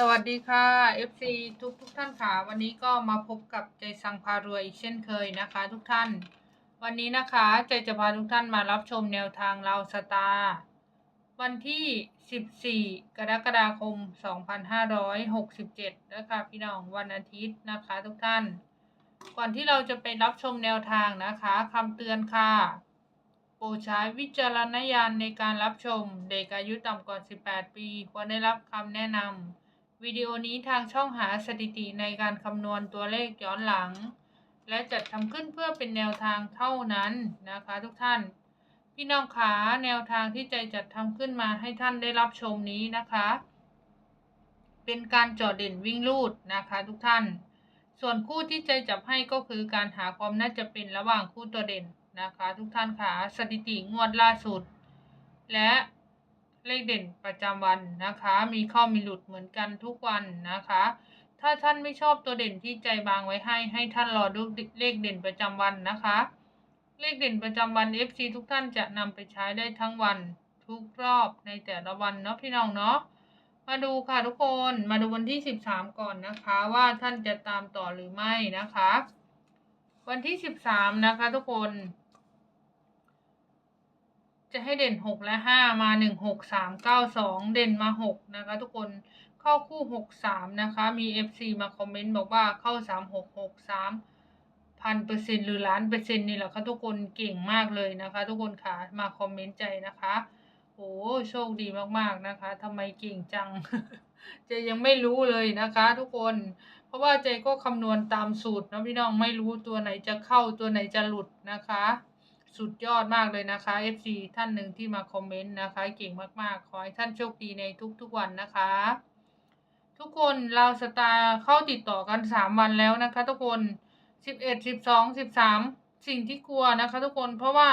สวัสดีค่ะ FC ทุกทุกท่านค่ะ วันนี้ก็มาพบกับใจสังพารวยอีกเช่นเคยนะคะ ทุกท่าน วันนี้นะคะใจจะพาทุกท่านมารับชมแนวทางเราสตาร์วันที่ 14 กรกฎาคม 2567นะคะพี่น้องวันอาทิตย์นะคะ ทุกท่าน ก่อนที่เราจะไปรับชมแนวทางนะคะคำเตือนค่ะโปรดใช้วิจารณญาณในการรับชม เด็กอายุต่ำกว่า 18 ปี ควรได้รับคำแนะนำ วิดีโอนี้ทางช่องหาสถิติในการคำนวณตัวเลขย้อนหลัง และจัดทำขึ้นเพื่อเป็นแนวทางเท่านั้นนะคะทุกท่าน พี่น้องขาแนวทางที่ใจจัดทำขึ้นมาให้ท่านได้รับชมนี้นะคะ เป็นการจอดเด่นวิ่งลูดนะคะทุกท่าน ส่วนคู่ที่ใจจับให้ก็คือการหาความน่าจะเป็นระหว่างคู่ตัวเด่นนะคะ ทุกท่านค่ะสถิติงวดล่าสุด และ เลขเด่นประจำวันนะคะ มีเข้อมีหลุดเหมือนกันทุกวันนะคะ ถ้าท่านไม่ชอบตัวเด่นที่ใจบางไว้ให้ ให้ท่านรอดูเลขเด่นประจำวันนะคะ เลขเด่นประจำวัน FC ทุกท่านจะนำไปใช้ได้ทั้งวันทุกรอบในแต่ละวันเนาะพี่น้องเนาะมาดูค่ะทุกคนมาดูวันที่ 13 ก่อนนะคะ ว่าท่านจะตามต่อหรือไม่นะคะ วันที่ 13 นะคะทุกคน จะให้เด่น6และ5มา1 6 3 9 2เก้าสองเด่นมา6นะคะ ทุกคนเข้าคู่6 3นะคะ มี FC มาคอมเมนต์บอกว่าเข้า3 6 6 3พันเปอร์เซ็นหรือล้านเปอร์เซ็นต์นี่แหละค่ะทุกคนเก่งมากเลยนะคะ ทุกคนค่ะมาคอมเมนต์ใจนะคะโอ้โชคดีมากๆนะคะทำไมเก่งจังเจยังไม่รู้เลยนะคะ ทุกคน เพราะว่าเจก็คำนวณตามสูตรนะพี่น้องไม่รู้ตัวไหนจะเข้าตัวไหนจะหลุดนะคะ สุดยอดมากเลยนะคะ FC ท่านหนึ่งที่มาคอมเมนต์นะคะ เก่งมากๆ ขอให้ท่านโชคดีในทุกๆวันนะคะ ทุกคนเราสตาร์เข้าติดต่อกัน 3 วันแล้วนะคะ ทุกคน 11 12 13 สิ่งที่กลัวนะคะ ทุกคนเพราะว่า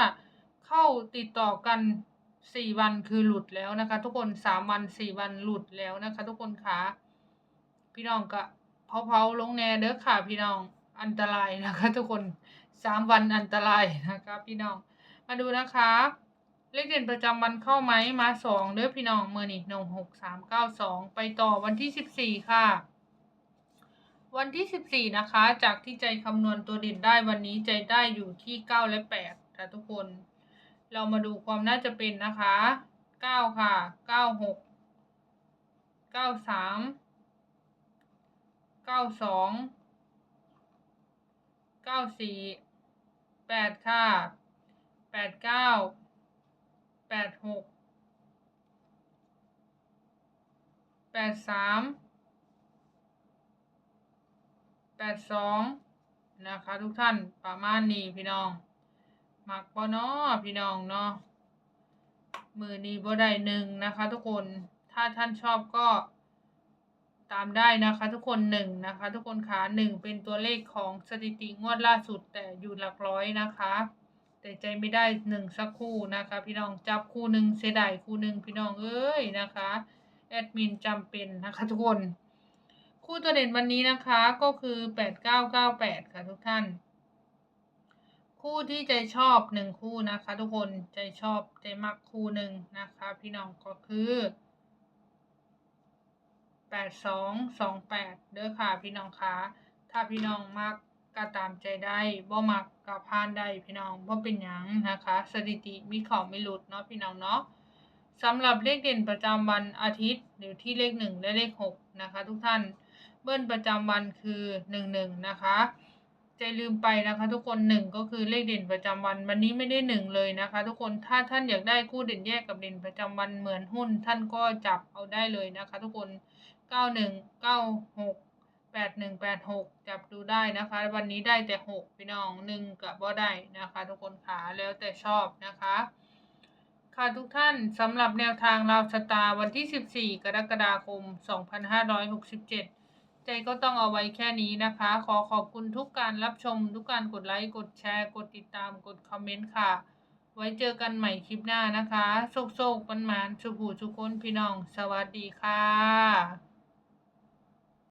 เข้าติดต่อกัน 4 วันคือหลุดแล้วนะคะ ทุกคน 3 วัน 4 วันหลุดแล้วนะคะ ทุกคนคะพี่น้องก็เผาๆลงแน่เด้อค่ะพี่น้องอันตรายนะคะ ทุกคน 3วันอันตรายนะคะพี่น้อง มาดูนะคะเลขเด่นประจำวันเข้าไหมมาสองเด้อพี่น้องเมื่อนี่หนึ่งหกสามเก้าสองไปต่อวันที่สิบสี่ค่ะ วันที่สิบสี่นะคะ จากที่ใจคำนวณตัวเด่นได้วันนี้ใจได้อยู่ที่เก้าและแปดค่ะทุกคน เรามาดูความน่าจะเป็นนะคะเก้าค่ะเก้าหกเก้าสามเก้าสอง เก้าสี่แปดค่ะแปดเก้าแปดหกแปดสามแปดสองนะคะทุกท่านประมาณนี้พี่น้อง มักบ่เนาะพี่น้องเนาะมือนี้บ่ได้หนึ่งนะคะทุกคน ถ้าท่านชอบก็ ตามได้นะคะทุกคนหนึ่งนะคะ ทุกคนขาหนึ่งเป็นตัวเลขของสถิติงวดล่าสุดแต่อยู่หลักร้อยนะคะ แต่ใจไม่ได้หนึ่งสักคู่นะคะ พี่น้องจับคู่หนึ่งเสียดายคู่หนึ่งพี่น้องเอ้ยนะคะแอดมินจำเป็นนะคะทุกคน คู่ตัวเด่นวันนี้นะคะก็คือแปดเก้าเก้าแปดค่ะทุกท่าน คู่ที่ใจชอบหนึ่งคู่นะคะ ทุกคนใจชอบใจมักคู่หนึ่งนะคะ พี่น้องก็คือ แปดสองสองแปดเด้อค่ะพี่น้องคะถ้าพี่น้องมักก็ตามใจได้บ่มักก็พานได้พี่น้องบ่เป็นหยังนะคะ สถิติมีของไม่หลุดเนาะพี่น้องเนาะสำหรับเลขเด่นประจำวันอาทิตย์หรือที่เลขหนึ่งและเลขหกนะคะ ทุกท่านเบิ้ลประจำวันคือหนึ่งหนึ่งนะคะใจลืมไปนะคะทุกคนหนึ่งก็คือเลขเด่นประจำวัน วันนี้ไม่ได้หนึ่งเลยนะคะ ทุกคนถ้าท่านอยากได้คู่เด่นแยกกับเด่นประจำวันเหมือนหุ้น ท่านก็จับเอาได้เลยนะคะ ทุกคน ก้าหนึ่งเก้าหกแปดหนึ่งแปดหกจับดูได้นะคะ วันนี้ได้แต่หกพี่น้องหนึ่งกับบ่ได้นะคะ ทุกคนขาแล้วแต่ชอบนะคะค่ะทุกท่านสำหรับแนวทางราวสตาวันที่ 14 กรกฎาคม 2567 ใจก็ต้องเอาไว้แค่นี้นะคะ ขอขอบคุณทุกการรับชม ทุกการกดไลค์ กดแชร์ กดติดตาม กดคอมเมนต์ค่ะ ไว้เจอกันใหม่คลิปหน้านะคะ โชคโชคปันหมานสุขหูสุคนพี่น้อง สวัสดีค่ะ